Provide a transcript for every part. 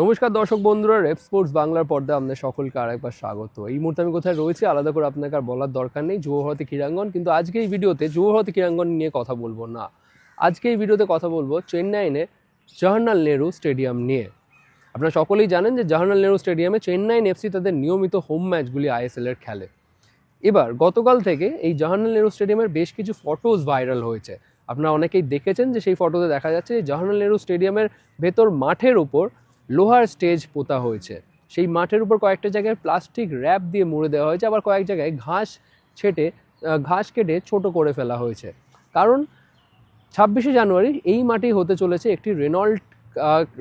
নমস্কার দর্শক বন্ধুরা, রেপ স্পোর্টস বাংলার পর্দায় আপনাদের সকলকে আরেকবার স্বাগত। এই মুহূর্তে আমি কোথায় রয়েছি, আলাদা করে আপনাকে আর বলার দরকার নেই যুবভারতী ক্রীড়াঙ্গন। কিন্তু আজকে এই ভিডিওতে যুবভারতী ক্রীড়াঙ্গন নিয়ে কথা বলব না। আজকে এই ভিডিওতে কথা বলব চেন্নাইনে জওহরলাল নেহরু স্টেডিয়াম নিয়ে। আপনারা সকলেই জানেন যে জওহরলাল নেহরু স্টেডিয়ামে চেন্নাইন এফসি তাদের নিয়মিত হোম ম্যাচগুলি আইএসএল এর খেলে। এবার গতকাল থেকে এই জওহরলাল নেহরু স্টেডিয়ামের বেশ কিছু ফটোজ ভাইরাল হয়েছে। আপনারা অনেকেই দেখেছেন যে সেই ফটোতে দেখা যাচ্ছে যে জওহরলাল নেহরু স্টেডিয়ামের ভেতর মাঠের ওপর লোহার স্টেজ পোতা হয়েছে। সেই মাঠের উপর কয়েকটা জায়গায় প্লাস্টিক র্যাপ দিয়ে মুড়ে দেওয়া হয়েছে, আবার কয়েক জায়গায় ঘাস ছেটে ঘাস কেটে ছোট করে ফেলা হয়েছে। কারণ ছাব্বিশে জানুয়ারি এই মাঠেই হতে চলেছে একটি রেনল্ট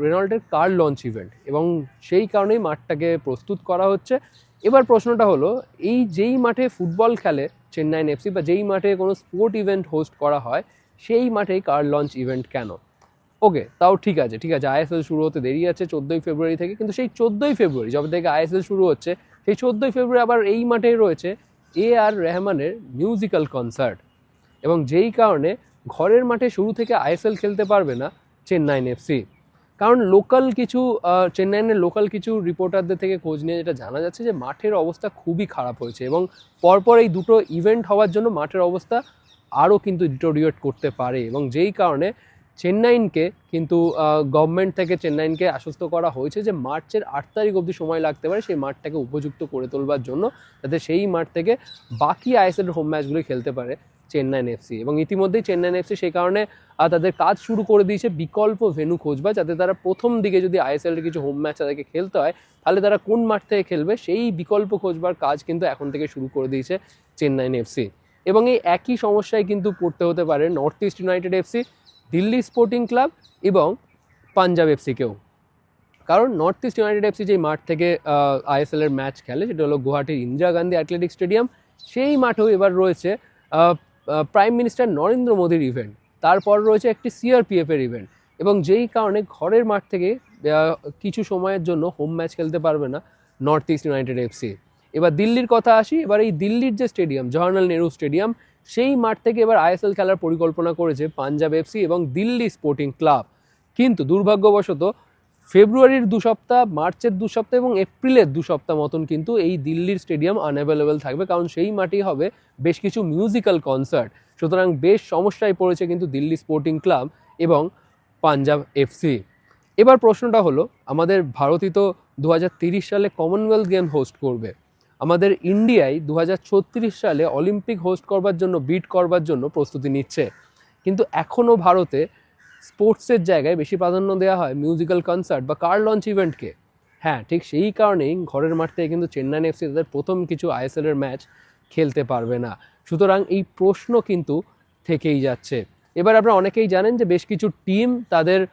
রেনল্টের কার লঞ্চ ইভেন্ট এবং সেই কারণেই মাঠটাকে প্রস্তুত করা হচ্ছে। এবার প্রশ্নটা হলো, এই যেই মাঠে ফুটবল খেলে চেন্নাইন এফসি বা যেই মাঠে কোনো স্পোর্ট ইভেন্ট হোস্ট করা হয়, সেই মাঠেই কার লঞ্চ ইভেন্ট কেন? ওকে তাও ঠিক আছে ঠিক আছে আইএসএল শুরু হতে দেরি আছে চোদ্দোই ফেব্রুয়ারি থেকে, কিন্তু সেই চোদ্দোই ফেব্রুয়ারি, যবে থেকে আইএসএল শুরু হচ্ছে, সেই চোদ্দোই ফেব্রুয়ারি আবার এই মাঠেই রয়েছে এ আর রেহমানের মিউজিক্যাল কনসার্ট এবং যেই কারণে ঘরের মাঠে শুরু থেকে আইএসএল খেলতে পারবে না চেন্নাইন এফসি কারণ লোকাল কিছু চেন্নাইনের লোকাল কিছু রিপোর্টারদের থেকে খোঁজ নিয়ে যেটা জানা যাচ্ছে যে মাঠের অবস্থা খুবই খারাপ হয়েছে এবং পরপর এই দুটো ইভেন্ট হওয়ার জন্য মাঠের অবস্থা আরও কিন্তু ডিটোরিয়েট করতে পারে এবং যেই কারণে চেন্নাইনকে কিন্তু গভর্নমেন্ট থেকে চেন্নাইনকে আশ্বস্ত করা হয়েছে যে মার্চের আট তারিখ অবধি সময় লাগতে পারে সেই মাঠটাকে উপযুক্ত করে তোলবার জন্য, যাতে সেই মাঠ থেকে বাকি আইএসএল হোম ম্যাচগুলো খেলতে পারে চেন্নাইন এফসি এবং ইতিমধ্যেই চেন্নাইন এফসি সেই কারণে তাদের কাজ শুরু করে দিয়েছে বিকল্প ভেনু খোঁজবা যাতে তারা প্রথম দিকে যদি আইএসএল কিছু হোম ম্যাচ তাদেরকে খেলতে হয়, তাহলে তারা কোন মাঠ থেকে খেলবে সেই বিকল্প খোঁজবার কাজ কিন্তু এখন থেকে শুরু করে দিয়েছে চেন্নাইন এফসি এবং এই একই সমস্যায় কিন্তু পড়তে হতে পারে North East United FC Delhi sporting club এবং পাঞ্জাব এফসিকেও কারণ নর্থ ইস্ট ইউনাইটেড এফসি যেই মাঠ থেকে আইএসএল এর ম্যাচ খেলে, সেটা হলো গুয়াহাটির ইন্দিরা গান্ধী অ্যাথলেটিক স্টেডিয়াম, সেই মাঠেও এবার রয়েছে প্রাইম মিনিস্টার নরেন্দ্র মোদীর ইভেন্ট। তারপর রয়েছে একটি সিআরপিএফ এর ইভেন্ট। এবং যেই কারণে ঘরের মাঠ থেকে কিছু সময়ের জন্য হোম ম্যাচ খেলতে পারবে না নর্থ ইস্ট ইউনাইটেড এফসি এবার দিল্লির কথা আসি, এবার এই দিল্লির যে স্টেডিয়াম, জওহরলাল নেহরু স্টেডিয়াম সেই মাঠ থেকে এবার আইএসএল খেলার পরিকল্পনা করেছে পাঞ্জাব এফসি এবং দিল্লি স্পোর্টিং ক্লাব। কিন্তু দুর্ভাগ্যবশত ফেব্রুয়ারির দু সপ্তাহ, মার্চের দু সপ্তাহ এবং এপ্রিলের দু সপ্তাহ মতন কিন্তু এই দিল্লির স্টেডিয়াম আনঅ্যাভেলেবেল থাকবে, কারণ সেই মাঠেই হবে বেশ কিছু মিউজিক্যাল কনসার্ট সুতরাং বেশ সমস্যায় পড়েছে কিন্তু দিল্লি স্পোর্টিং ক্লাব এবং পাঞ্জাব এফসি এবার প্রশ্নটা হলো, আমাদের ভারতই তো দু সালে কমনওয়েলথ গেম হোস্ট করবে। আমাদের ইন্ডিয়ায় দু হাজার ছত্রিশ সালে অলিম্পিক হোস্ট করবার জন্য, বিট করবার জন্য প্রস্তুতি নিচ্ছে। কিন্তু এখনও ভারতে স্পোর্টসের জায়গায় বেশি প্রাধান্য দেওয়া হয় মিউজিক্যাল কনসার্ট বা কার লঞ্চ ইভেন্টকে। হ্যাঁ ঠিক সেই কারণেই ঘরের মাঠ থেকে কিন্তু চেন্নাই এফসি তাদের প্রথম কিছু আইএসএলের ম্যাচ খেলতে পারবে না। সুতরাং এই প্রশ্ন কিন্তু থেকেই যাচ্ছে। এবার আপনারা অনেকেই জানেন যে বেশ কিছু টিম তাদের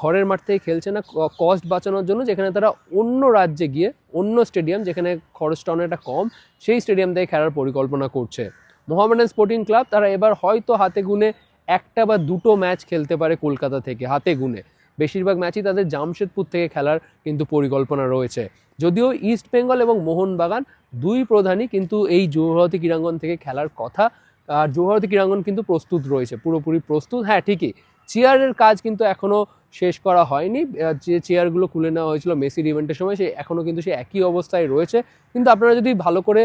ঘরের মাঠ থেকে খেলছে না কস্ট বাঁচানোর জন্য, যেখানে তারা অন্য রাজ্যে গিয়ে, অন্য স্টেডিয়াম যেখানে খরচটা অনেকটা কম, সেই স্টেডিয়াম থেকে খেলার পরিকল্পনা করছে। মোহামেডান স্পোর্টিং ক্লাব তারা এবার হয়তো হাতে গুনে একটা বা দুটো ম্যাচ খেলতে পারে কলকাতা থেকে, হাতে গুনে। বেশিরভাগ ম্যাচই তাদের জামশেদপুর থেকে খেলার কিন্তু পরিকল্পনা রয়েছে। যদিও ইস্ট বেঙ্গল এবং মোহনবাগান দুই প্রধানই কিন্তু এই যুবভারতী ক্রীড়াঙ্গন থেকে খেলার কথা, আর যুবভারতী ক্রীড়াঙ্গন কিন্তু প্রস্তুত রয়েছে, পুরোপুরি প্রস্তুত। হ্যাঁ ঠিকই। চেয়ারের কাজ কিন্তু এখনও শেষ করা হয়নি। যে চেয়ারগুলো খুলে নেওয়া হয়েছিল মেসির ইভেন্টের সময়, সে এখনও কিন্তু সে একই অবস্থায় রয়েছে। কিন্তু আপনারা যদি ভালো করে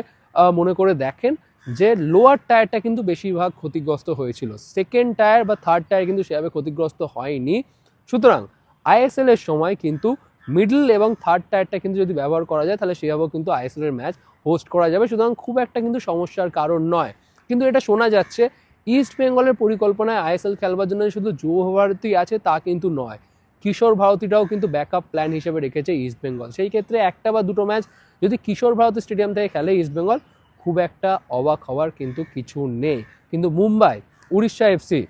মনে করে দেখেন যে লোয়ার টায়ারটা কিন্তু বেশিরভাগ ক্ষতিগ্রস্ত হয়েছিল। সেকেন্ড টায়ার বা থার্ড টায়ার কিন্তু সেভাবে ক্ষতিগ্রস্ত হয়নি। সুতরাং আইএসএল এর সময় কিন্তু মিডল এবং থার্ড টায়ারটা কিন্তু যদি ব্যবহার করা যায়, তাহলে সেভাবেও কিন্তু আইএসএল এর ম্যাচ হোস্ট করা যাবে। সুতরাং খুব একটা কিন্তু সমস্যার কারণ নয়। কিন্তু এটা শোনা যাচ্ছে ইস্ট বেঙ্গলের পরিকল্পনায় আইএসএল খেলবার জন্য শুধু যুব ভারতী আছে, তা কিন্তু নয়। কিশোর ভারতীটাও কিন্তু ব্যাকআপ প্ল্যান হিসেবে রেখেছে ইস্ট বেঙ্গল সেই ক্ষেত্রে একটা বা দুটো ম্যাচ যদি কিশোর ভারতী স্টেডিয়াম থেকে খেলে ইস্ট বেঙ্গল খুব একটা অবাক হওয়ার কিন্তু কিছু নেই। কিন্তু মুম্বাই, উড়িষ্যা এফসি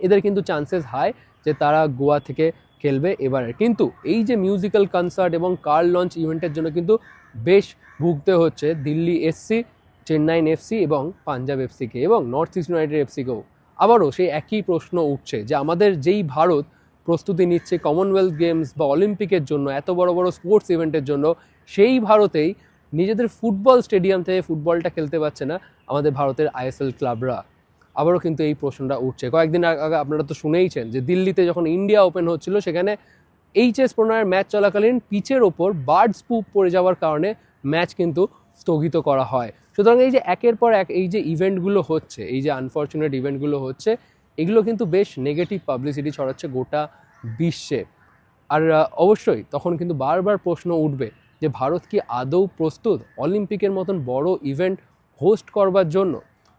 এদের কিন্তু চান্সেস হাই যে তারা গোয়া থেকে খেলবে এবারে। কিন্তু এই যে মিউজিক্যাল কনসার্ট এবং কার লঞ্চ ইভেন্টের জন্য কিন্তু বেশ ভুগতে হচ্ছে দিল্লি এসসি চেন্নাইন এফসি এবং পাঞ্জাব এফসিকে এবং নর্থ ইস্ট ইউনাইটেড এফসিকেও আবারও সেই একই প্রশ্ন উঠছে যে আমাদের যেই ভারত প্রস্তুতি নিচ্ছে কমনওয়েলথ গেমস বা অলিম্পিকের জন্য, এত বড় বড় স্পোর্টস ইভেন্টের জন্য, সেই ভারতেই নিজেদের ফুটবল স্টেডিয়াম থেকে ফুটবলটা খেলতে পারছে না আমাদের ভারতের আইএসএল ক্লাবরা আবারও কিন্তু এই প্রশ্নটা উঠছে। কয়েকদিন আগে আপনারা তো শুনেইছেন যে দিল্লিতে যখন ইন্ডিয়া ওপেন হচ্ছিল, সেখানে এইচএস প্রণয়ের ম্যাচ চলাকালীন পিচের ওপর বার্ড স্পুপ পড়ে যাওয়ার কারণে ম্যাচ কিন্তু স্থগিত করা হয়। সুতরাং এই যে একের পর এক এই যে ইভেন্টগুলো হচ্ছে, এই যে আনফর্চুনেট ইভেন্টগুলো হচ্ছে, এগুলো কিন্তু বেশ নেগেটিভ পাবলিসিটি ছড়াচ্ছে গোটা বিশ্বে। আর অবশ্যই তখন কিন্তু বারবার প্রশ্ন উঠবে যে ভারত কি আদৌ প্রস্তুত অলিম্পিকের মতন বড় ইভেন্ট হোস্ট করবার জন্য?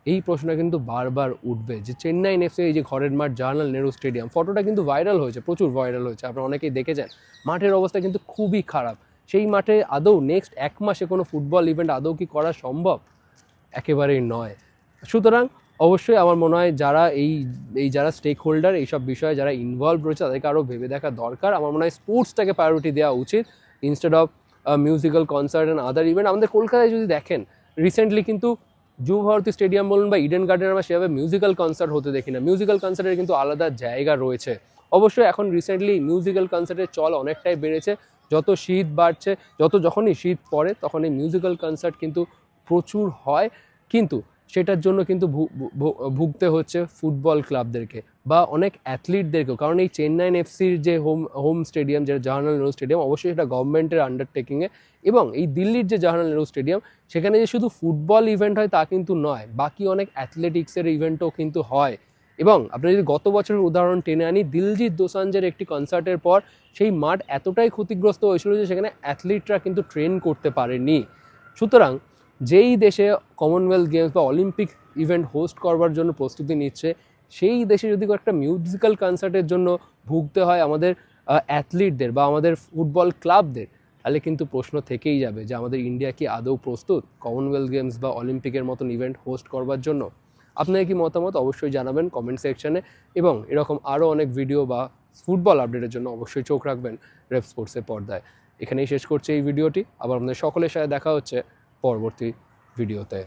এই প্রশ্নটা কিন্তু বারবার উঠবে যে চেন্নাই নেক্সে এই যে ঘরের মাঠ, জার্নাল, নেহরু স্টেডিয়াম, ফটোটা কিন্তু ভাইরাল হয়েছে, প্রচুর ভাইরাল হয়েছে, আপনারা অনেকেই দেখেছেন। মাঠের অবস্থা কিন্তু খুবই খারাপ। সেই মাঠে আদৌ নেক্সট এক মাসে কোনো ফুটবল ইভেন্ট আদৌ কি করা সম্ভব? একেবারেই নয়। সুতরাং অবশ্যই আমার মনে হয় যারা এই এই যারা স্টেক হোল্ডার এইসব বিষয়ে যারা ইনভলভ রয়েছে, তাদেরকে আরও ভেবে দেখা দরকার। আমার মনে হয় স্পোর্টসটাকে প্রায়োরিটি দেওয়া উচিত instead of musical concert and other event আমাদের কলকাতায় যদি দেখেন রিসেন্টলি কিন্তু যুব ভারতী স্টেডিয়াম বলুন বা ইডেন গার্ডেন আমরা সেভাবে মিউজিক্যাল কনসার্ট হতে দেখি না। মিউজিক্যাল কনসার্টের কিন্তু আলাদা জায়গা রয়েছে। অবশ্যই এখন রিসেন্টলি মিউজিক্যাল কনসার্টের চল অনেকটাই বেড়েছে। যত শীত বাড়ছে, যত যখনই শীত পড়ে তখন এই মিউজিক্যাল কনসার্ট কিন্তু প্রচুর হয়। কিন্তু সেটার জন্য কিন্তু ভুগতে হচ্ছে ফুটবল ক্লাবদেরকে বা অনেক অ্যাথলিটদেরকেও কারণ এই চেন্নাইন এফসির যে হোম হোম স্টেডিয়াম যেটা জাহানাল নেহরু স্টেডিয়াম অবশ্যই সেটা গভর্নমেন্টের আন্ডারটেকিংয়ে এবং এই দিল্লির যে জাহানাল নেহরু স্টেডিয়াম সেখানে যে শুধু ফুটবল ইভেন্ট হয় তা কিন্তু নয়, বাকি অনেক অ্যাথলেটিক্সের ইভেন্টও কিন্তু হয়। এবং আপনি যদি গত বছরের উদাহরণ টেনে আনি, দিলজিৎ দোসাঞ্জের একটি কনসার্টের পর সেই মাঠ এতটাই ক্ষতিগ্রস্ত হয়েছিল যে সেখানে অ্যাথলিটরা কিন্তু ট্রেন করতে পারেনি। সুতরাং যেই দেশে কমনওয়েলথ গেমস বা অলিম্পিক ইভেন্ট হোস্ট করবার জন্য প্রস্তুতি নিচ্ছে, সেই দেশে যদি একটা মিউজিক্যাল কনসার্টের জন্য ভুগতে হয় আমাদের অ্যাথলিটদের বা আমাদের ফুটবল ক্লাবদের, তাহলে কিন্তু প্রশ্ন থেকেই যাবে যে আমাদের ইন্ডিয়া কি আদৌ প্রস্তুত কমনওয়েলথ গেমস বা অলিম্পিকের মতন ইভেন্ট হোস্ট করবার জন্য? আপনার কি মতামত অবশ্যই জানাবেন কমেন্ট সেকশনে এবং এরকম আরও অনেক ভিডিও বা ফুটবল আপডেটের জন্য অবশ্যই চোখ রাখবেন রেপ স্পোর্টসের পর্দায়। এখানেই শেষ করছে এই ভিডিওটি আবার আমাদের সকলের সাথে দেখা হচ্ছে পরবর্তী ভিডিওতে